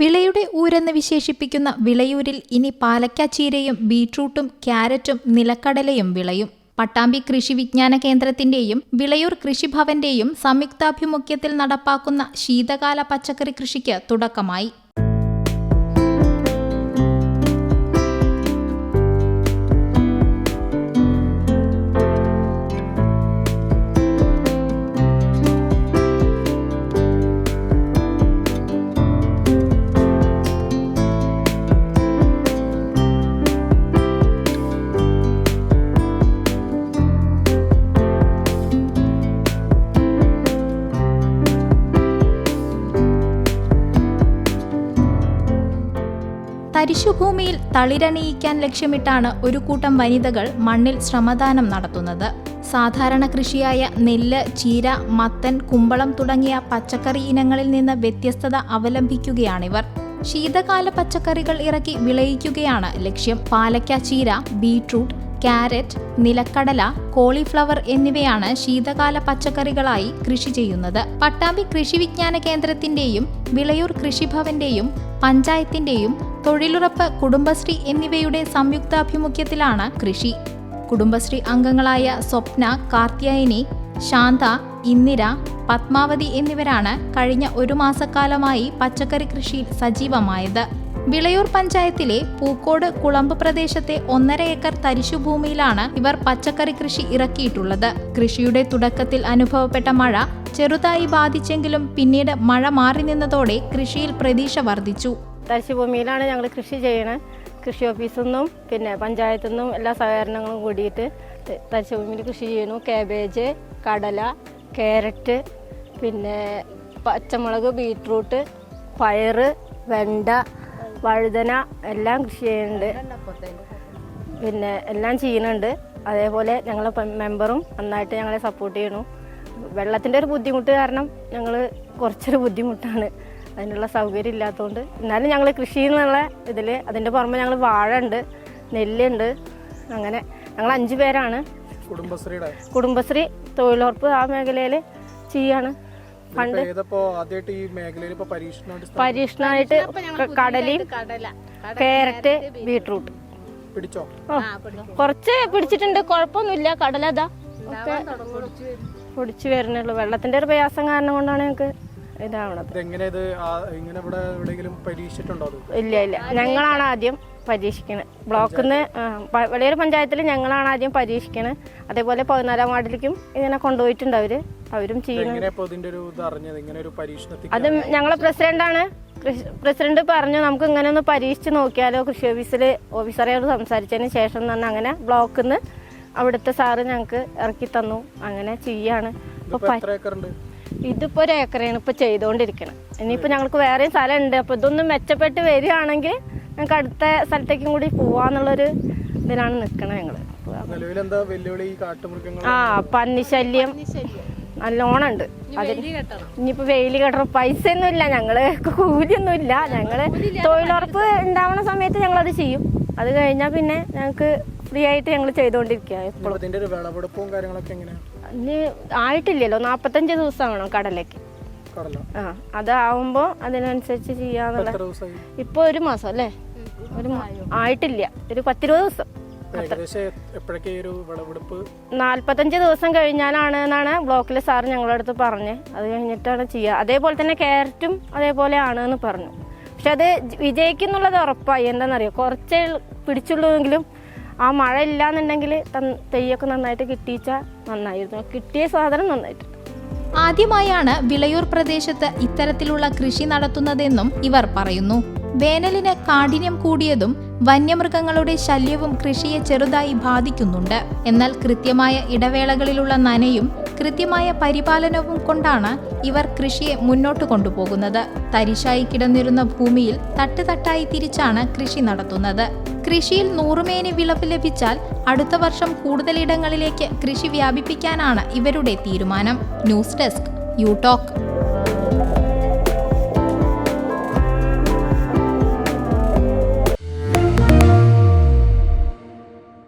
വിളയുടെ ഊരെന്ന് വിശേഷിപ്പിക്കുന്ന വിളയൂരിൽ ഇനി പാലക്കാച്ചീരയും ബീട്രൂട്ടും ക്യാരറ്റും നിലക്കടലയും വിളയും. പട്ടാമ്പി കൃഷി വിജ്ഞാന കേന്ദ്രത്തിന്റെയും വിളയൂർ കൃഷിഭവന്റെയും സംയുക്താഭിമുഖ്യത്തിൽ നടപ്പാക്കുന്ന ശീതകാല പച്ചക്കറി കൃഷിക്ക് തുടക്കമായി. തരിശുഭൂമിയിൽ തളിരണിയിക്കാൻ ലക്ഷ്യമിട്ടാണ് ഒരു കൂട്ടം വനിതകൾ മണ്ണിൽ ശ്രമദാനം നടത്തുന്നത്. സാധാരണ കൃഷിയായ നെല്ല് ചീര മത്തൻ കുമ്പളം തുടങ്ങിയ പച്ചക്കറി ഇനങ്ങളിൽ നിന്ന് വ്യത്യസ്തത അവലംബിക്കുകയാണിവർ. ശീതകാല പച്ചക്കറികൾ ഇറക്കി വിളയിക്കുകയാണ് ലക്ഷ്യം. പാലക്ക ചീര ബീട്രൂട്ട് ക്യാരറ്റ് നിലക്കടല കോളിഫ്ലവർ എന്നിവയാണ് ശീതകാല പച്ചക്കറികളായി കൃഷി ചെയ്യുന്നത്. പട്ടാമ്പി കൃഷി വിജ്ഞാന കേന്ദ്രത്തിന്റെയും വിളയൂർ കൃഷിഭവന്റെയും പഞ്ചായത്തിന്റെയും തൊഴിലുറപ്പ് കുടുംബശ്രീ എന്നിവയുടെ സംയുക്താഭിമുഖ്യത്തിലാണ് കൃഷി. കുടുംബശ്രീ അംഗങ്ങളായ സ്വപ്ന കാർത്യായനി ശാന്ത ഇന്ദിര പത്മാവതി എന്നിവരാണ് കഴിഞ്ഞ ഒരു മാസക്കാലമായി പച്ചക്കറി കൃഷിയിൽ സജീവമായത്. വിളയൂർ പഞ്ചായത്തിലെ പൂക്കോട് കുളമ്പ് പ്രദേശത്തെ ഒന്നര ഏക്കർ തരിശുഭൂമിയിലാണ് ഇവർ പച്ചക്കറി കൃഷി ഇറക്കിയിട്ടുള്ളത്. കൃഷിയുടെ തുടക്കത്തിൽ അനുഭവപ്പെട്ട മഴ ചെറുതായി ബാധിച്ചെങ്കിലും പിന്നീട് മഴ മാറി നിന്നതോടെ കൃഷിയിൽ പ്രതീക്ഷ വർദ്ധിച്ചു. തരിശുഭൂമിയിലാണ് ഞങ്ങൾ കൃഷി ചെയ്യണത് കൃഷി ഓഫീസിൽ നിന്നും പിന്നെ പഞ്ചായത്തു നിന്നും എല്ലാ സഹകരണങ്ങളും കൂടിയിട്ട് തരിശുഭൂമിയിൽ കൃഷി ചെയ്യുന്നു. കാബേജ് കടല ക്യാരറ്റ് പിന്നെ പച്ചമുളക് ബീട്രൂട്ട് പയറ് വെണ്ട വഴുതന എല്ലാം കൃഷി ചെയ്യുന്നുണ്ട്. പിന്നെ എല്ലാം ചെയ്യുന്നുണ്ട്. അതേപോലെ ഞങ്ങളെ മെമ്പറും നന്നായിട്ട് ഞങ്ങളെ സപ്പോർട്ട് ചെയ്യണു വെള്ളത്തിന്റെ ഒരു ബുദ്ധിമുട്ട് കാരണം ഞങ്ങൾ കുറച്ചൊരു ബുദ്ധിമുട്ടാണ്. അതിനുള്ള സൗകര്യം ഇല്ലാത്തതുകൊണ്ട് എന്നാലും ഞങ്ങൾ കൃഷി എന്നുള്ള ഇതിൽ അതിന്റെ പുറമെ ഞങ്ങൾ വാഴ ഉണ്ട് നെല്ലുണ്ട് അങ്ങനെ ഞങ്ങൾ അഞ്ച് പേരാണ്. കുടുംബശ്രീയുടെ? കുടുംബശ്രീ തൊഴിലുറപ്പ് ആ മേഖലയിൽ ചെയ്യാണ്. പണ്ട് പരീക്ഷണമായിട്ട് കടലയും കാരറ്റ് ബീട്രൂട്ട് പിടിച്ചോ? കുറച്ച് പിടിച്ചിട്ടുണ്ട്. കുഴപ്പമൊന്നുമില്ല കടല അതാ പൊടിച്ചു വരുന്നുള്ളൂ വെള്ളത്തിന്റെ ഒരു പ്രയാസം കാരണം കൊണ്ടാണ് ഞങ്ങൾക്ക് ഇതാവണത്. ഇതെങ്ങനെ ഇത് ആ- ഇങ്ങനെ ഇവിടെ എവിടെയെങ്കിലും പരീക്ഷിച്ചിട്ടുണ്ടോ അത്? ഇല്ല ഇല്ല. ഞങ്ങളാണ് ആദ്യം പരീക്ഷിക്കുന്നത് ബ്ലോക്കിൽ നിന്ന് വലിയൊരു പഞ്ചായത്തിൽ ഞങ്ങളാണ് ആദ്യം പരീക്ഷിക്കുന്നത് അതേപോലെ പതിനാലാം വാർഡിലേക്കും ഇങ്ങനെ കൊണ്ടുപോയിട്ടുണ്ട് അവർ. അവരും ചെയ്യുന്നു ഇപ്പൊ ഇതിന്റെ ഒരു ഇത് അറിഞ്ഞത്? ഇങ്ങനെ ഒരു പരീക്ഷണത്തിൽ അത് ഞങ്ങളെ പ്രസിഡന്റാണ് കൃഷി- പ്രസിഡന്റ് പറഞ്ഞു നമുക്ക് ഇങ്ങനെ ഒന്ന് പരീക്ഷിച്ച് നോക്കിയാലോ കൃഷി ഓഫീസിൽ ഓഫീസറോട് സംസാരിച്ചതിന് ശേഷം തന്നെ അങ്ങനെ ബ്ലോക്കിൽ നിന്ന് അവിടുത്തെ സാറ് ഞങ്ങൾക്ക് ഇറക്കി തന്നു. അങ്ങനെ ചെയ്യാണ്. ഇപ്പൊ ഇതിപ്പോ എത്ര ഏക്കർ ഉണ്ട് ഇതിപ്പോ ഒരു ഏക്കറയാണ് ഇപ്പൊ ചെയ്തുകൊണ്ടിരിക്കണം ഇനിയിപ്പോ ഞങ്ങൾക്ക് വേറെയും സ്ഥലം ഉണ്ട് അപ്പൊ ഇതൊന്നും മെച്ചപ്പെട്ട് വരികയാണെങ്കിൽ ഞങ്ങൾക്ക് അടുത്ത സ്ഥലത്തേക്കും കൂടി പോവാന്നുള്ളൊരു ഇതിലാണ് നിൽക്കണത് ഞങ്ങൾ. ആ പന്നിശല്യം. നല്ലോണം ഉണ്ട് അതിന് ഇനിയിപ്പോ വെയിൽ കെട്ടണം. പൈസ ഒന്നും ഇല്ല ഞങ്ങൾ കൂലിയൊന്നും ഇല്ല ഞങ്ങൾ തൊഴിലുറപ്പ് ഉണ്ടാവണ സമയത്ത് അത് ചെയ്യും. അത് കഴിഞ്ഞാ പിന്നെ ഞങ്ങൾക്ക് ഫ്രീ ആയിട്ട് ഞങ്ങൾ ചെയ്തുകൊണ്ടിരിക്കുക എപ്പോഴും ഇതിന്റെ ഒരു വിളവെടുപ്പും കാര്യങ്ങളൊക്കെ ഇനി ആയിട്ടില്ലല്ലോ. നാപ്പത്തഞ്ച് ദിവസം വേണം കടലേക്ക് കടല. ആ അതാവുമ്പോ അതിനനുസരിച്ച് ചെയ്യാന്നുള്ള എത്ര ദിവസമായി ഒരു മാസം അല്ലേ? ഒരു മാ- ആയിട്ടില്ല. ഒരു പത്തിരുപത് ദിവസം. ഏകദേശം എപ്പോഴൊക്കെ ഈ ഒരു വിളവെടുപ്പ്? നാൽപ്പത്തഞ്ച് ദിവസം കഴിഞ്ഞാലാണ് എന്നാണ് ബ്ലോക്കിലെ സാർ ഞങ്ങളുടെ അടുത്ത് പറഞ്ഞ്. അത് കഴിഞ്ഞിട്ടാണ് ചെയ്യുക അതേപോലെ തന്നെ ക്യാരറ്റും അതേപോലെ ആണ് എന്ന് പറഞ്ഞു. പക്ഷെ അത് ജ- വിജയിക്കുന്നുള്ളത് ഉറപ്പായി. എന്താണെന്നറിയോ കുറച്ചേ പിടിച്ചുള്ളൂവെങ്കിലും ആ മഴ ഇല്ലാന്നുണ്ടെങ്കിൽ തെയ്യൊക്കെ നന്നായിട്ട് കിട്ടിയിച്ച നന്നായിരുന്നു. കിട്ടിയ സാധനം നന്നായിട്ട് ആദ്യമായാണ് വിളയൂർ പ്രദേശത്ത് ഇത്തരത്തിലുള്ള കൃഷി നടത്തുന്നതെന്നും ഇവർ പറയുന്നു. വേനലിന് കാഠിന്യം കൂടിയതും വന്യമൃഗങ്ങളുടെ ശല്യവും കൃഷിയെ ചെറുതായി ബാധിക്കുന്നുണ്ട്. എന്നാൽ കൃത്യമായ ഇടവേളകളിലുള്ള നനയും കൃത്യമായ പരിപാലനവും കൊണ്ടാണ് ഇവർ കൃഷിയെ മുന്നോട്ട് കൊണ്ടുപോകുന്നത്. തരിശായി കിടന്നിരുന്ന ഭൂമിയിൽ തട്ടുതട്ടായി തിരിച്ചാണ് കൃഷി നടത്തുന്നത്. കൃഷിയിൽ നൂറുമേനി വിളവ് ലഭിച്ചാൽ അടുത്ത വർഷം കൂടുതലിടങ്ങളിലേക്ക് കൃഷി വ്യാപിപ്പിക്കാനാണ് ഇവരുടെ തീരുമാനം. News desk യൂടോക്ക്